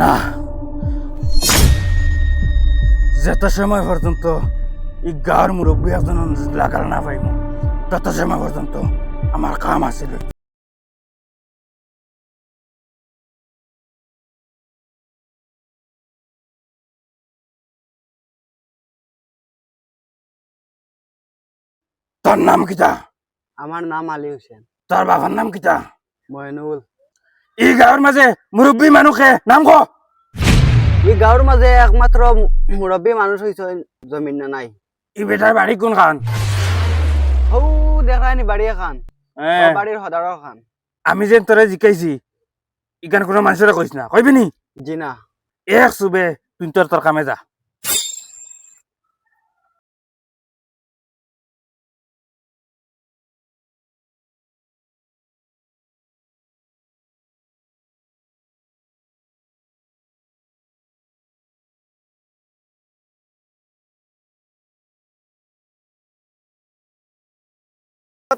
না। যত সময় পর্যন্ত এই গাঁর মুরব্বী একজন লাগাল না পাইব তত সময় পর্যন্ত আমার কাম আছিল তোর নাম কিতা? আমার নাম আলী হোসেন। তোর বাবার নাম কিতা? ময়নুল এই গাঁৱৰ মাজে মুৰব্বী মানুহে নাম ক। এই গাঁৱৰ মাজে একমাত্ৰ মুৰব্বী মানুহ হৈছে জমিন নাই। ই বেটাৰ বাৰী কোন খান? সৌ দেখাই নি বাৰী এখন বাৰীৰ সদাৰৰ খান। আমি যে তৰে জিকাইছি ইগান কোনো মানুহৰে কৈছ না। কইবি নি? জি না। এক চুবে তুই তৰ তোর কামে যা।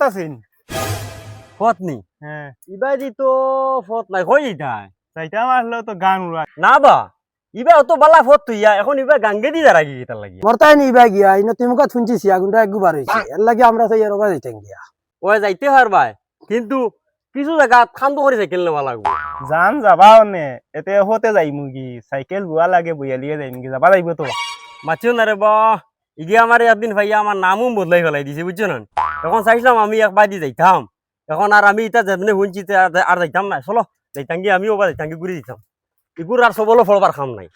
আছেন পত্নী? হ্যাঁ। ইবাদি তো ফত নাই কই ইটাই চাইতাম আসলো তো গান উড়া না বা ইবা অত বালা ফত তুইয়া এখন ইবা গাঙ্গে দি দাঁড়া কি তার লাগি। মরতাই নি ইবা গিয়া ইনো তিমুকা থুনছি সিয়াগুন্ডা একবার হইছে। এর লাগি আমরা তো এরবা যাইতেন গিয়া। ও যাইতে পারবাই কিন্তু কিছু জায়গা খান্দ করে সাইকেল নেওয়া লাগবে। জান যাবা অনে এতে হতে যাই মুগি সাইকেল বুয়া লাগে বইয়ালিয়ে যাই মুগি যাবা লাগিব তো। মাতিও না রে বা। ইগে আমার একদিন ভাইয়া আমার নামও বদলাই ফেলাই দিছে বুঝছ না? এখন চাইছিলাম আমি একবার দি যাইতাম। এখন আর আমি এটা যেমনি শুনছি আর- যাইতাম না। চলো যাইতাম গিয়ে আমিও বা যাইতাম গিয়ে ঘুরে দিতাম। এগুর আর সবলো ফলবার খাম নাই।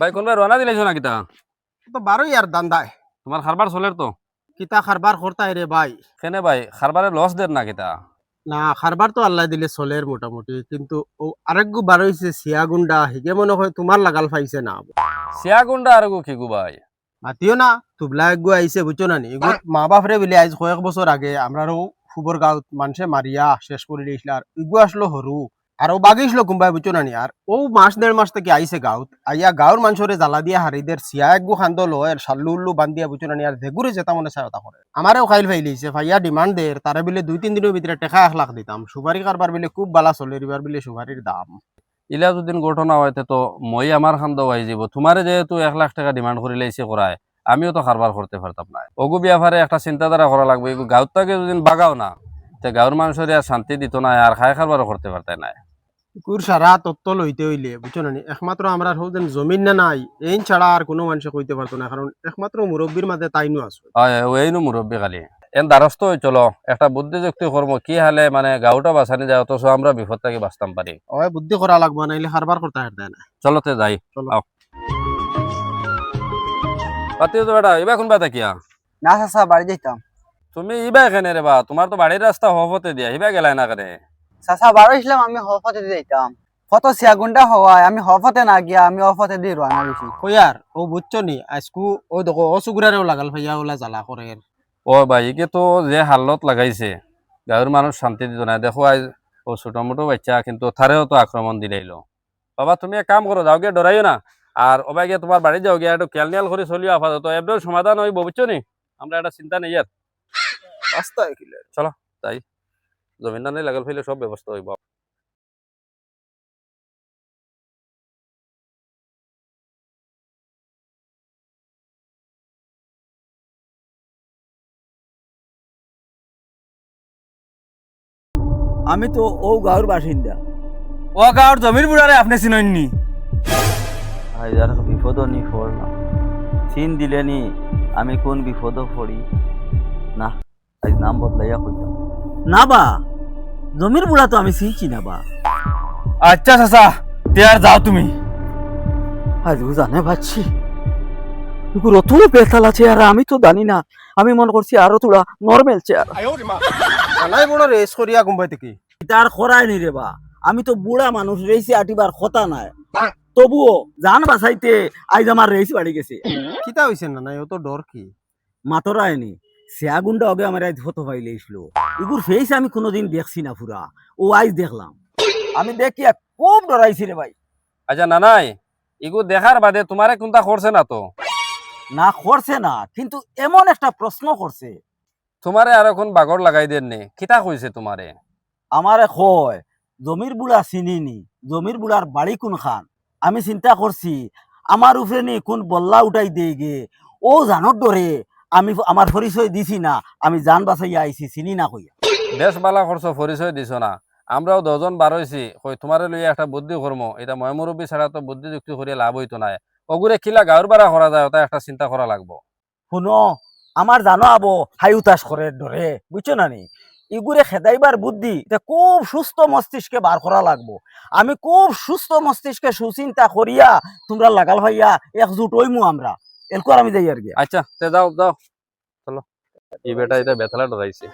ভাই কোনবাই রওনা দিলাইছো না কিতা তো বারোই আর দান্দায় তোমার খারবার চলের তো? কিতা খারবার করতাই রে ভাই। কেনে ভাই খারবারে লস দের না কিতা না খারবার তো আল্লাহ দিলে চলের মোটামুটি কিন্তু ও আরেকগু বার হইছে সিয়াগুন্ডা হিগে মনে হয় তোমার লাগাল পাইছে না। সিয়াগুন্ডা গুন্ডা আর গো কি গু ভাই? মাতিও না তুবলা একগু আইছে বুঝছ না নি? মা মা বাপরে বলে আইজ কয়েক বছর আগে আমরারও ফুবর গাঁত মানুষে মারিয়া শেষ করে দিয়েছিল আর ইগু আসলো হরু আর ও বাগিয়েছিল কোনবাই বুঝছ না নি? আর ও মাস দেড় মাস থেকে আইছে গাঁৱত। আইয়া গাঁৱৰ মানুষরে জ্বালা দিয়া হারিদের সিয়া একগু খান্দ লয় আর সাল্লু উল্লু বান্ধিয়া বুঝছ না আর ভেগুরে যেতা মনে ওটা করে আমারও খাইল ফাইলিছে ভাইয়া ডিমান্ড দের তারে বিলে দুই, তিন দিনের ভিতরে টেকা এক লাখ দিতাম সুপারি কারবার বিলে খুব বালা চলে এবার বিলে সুপারির দাম। ইলা যদি ঘটনা হয়তে তো মই আমার খান্দ হয়ে যাব। তোমারে যেহেতু এক লাখ টাকা ডিমান্ড করে লাইছে করায় আমিও তো খারবার করতে পারতাম না ওগু ব্যাপারে একটা চিন্তাধারা করা লাগবে গাঁত যদি বাগাও না। তে গাঁর মানুষের আর শান্তি দিত না আর খায় খারবারও করতে পারতে না কুর সারা তত্ত্ব লইতে হইলে বুঝছ না একমাত্র আমরা হৌদেন জমিন না নাই এই ছাড়া আর কোনো মানুষে কইতে পারতো না কারণ একমাত্র মুরব্বীর মাঝে তাইনু আছে। হয় এইনো মুরব্বী খালি। এন দ্বারস্থ হয়ে চলো একটা বুদ্ধিযুক্তি কর্ম কি হালে মানে গাঁওটা বাঁচানি যায় অথচ আমরা বিপদ থেকে বাঁচতাম পারি ওই বুদ্ধি করা লাগবে নাইলে হারবার করতে হারতে না চলতে যাই চলো। আও। পাতিও তো বেটা এবার কোন বেটা কিয়া? না চাচা বাড়ি যাইতাম। তুমি ইবা এখানে রে বা? তোমার তো বাড়ির রাস্তা হফতে দিয়া ইবা গেলাই না কেনে? চাচা বারো ইসলাম আমি হফতে দিয়ে যাইতাম। ফটো সিয়াগুন্ডা হওয়ায় আমি হফতে না গিয়া আমি হফতে দিয়ে রানা দিছি কইয়ার ও বুঝছ নি? আজকু ও দেখো ও সুগুরারেও লাগাল ভাইয়া ওলা জ্বালা করে ও ভাই একে তো যে হালত লাগাইছে গাঁৱৰ মানুষ শান্তি দিত না। দেখো আজ ও ছোট মোটো বাচ্চা কিন্তু তারেও তো আক্রমণ দিলাইলো বাবা তুমি এক কাম করো যাও গিয়ে ডরাইও না। আর ওবাই গিয়ে তোমার বাড়ি যাও গিয়ে একটু ক্যালনিয়াল করে চলিও আপাতত এবার সমাধান হইব বুঝছ নি? আমরা একটা চিন্তা নেই আর রাস্তা জমিনটা নেই লাগাল ফেলে সব ব্যবস্থা হইব। আমি তো ও গাঁৱৰ বাসিন্দা। ও গাঁৱৰ জমির বুড়ারে আপনি চিননি হাজার বিপদ নি। পড়লাম চিন দিলে নি আমি কোন বিপদ পড়ি না। আজ নাম বদলাইয়া কইতাম। না বা জমির বুড়া তো আমি চিনছি না বা। আচ্ছা চাচা তেয়ার যাও তুমি। আজ জানে পাচ্ছি বেতাল আছে আর আমি তো জানি না। আমি মনে করছি আরও তোরা নর্মাল চেয়ার। আলাই বড় রেস করিয়া গুম্বাই থেকে। তার খরাই নি রে বা। আমি তো বুড়া মানুষ রেইছি আটিবার কথা নাই। তবুও জান বাঁচাইতে আইজ আমার রেইস বাড়ি গেছে। কিতা হইছে না নাই? ও তো ডর কি? মাতরায় নি সেয়াগুন্ডা আগে আমার আজ হতো পাইলে এসলো এগুর ফেস আমি কোনোদিন দেখছি না পুরা। ও আইজ দেখলাম। আমি দেখিয়া খুব ডরাইছি রে ভাই। আচ্ছা না নাই এগু দেখার বাদে তোমারে কোনটা করছে না তো? না করছে না কিন্তু এমন একটা প্রশ্ন করছে। তোমারে আর এখন বাগর লাগাই দেন নে? কিতা কইছে তোমারে আমারে কয় জমির বুড়া চিনি নি? জমির বুড়ার বাড়ি কোন খান? আমি চিন্তা করছি আমার উপরে নি কোন বল্লা উঠাই দেই গে ও জানোর দরে আমি আমার পরিচয় দিছি না আমি জান বাঁচাইয়া আইছি চিনি না কইয়া। বেশ বালা করছ পরিচয় দিছ না। আমরাও দজন বার হইছি কই তোমারে লইয়া একটা বুদ্ধি কর্ম এটা ময় মুরব্বী ছাড়া তো বুদ্ধি যুক্তি করিয়া লাভ হইতো না অগুরে কিলা গাঁর বাড়া করা যায় ওটা একটা চিন্তা করা লাগবো। শুনো আমার জানো আবো হাই উতাস করে ধরে বুঝছ না নি? ইগুরে খেদাইবার বুদ্ধি এটা খুব সুস্থ মস্তিষ্কে বার করা লাগবো। আমি খুব সুস্থ মস্তিষ্কে সুচিন্তা করিয়া তোমরা লাগাল ভাইয়া একজুট হইমু আমরা। এরকর আমি যাই আর কি। আচ্ছা তে দাও দাও চলো। এই বেটা, এটা বেতলা ডরাইছে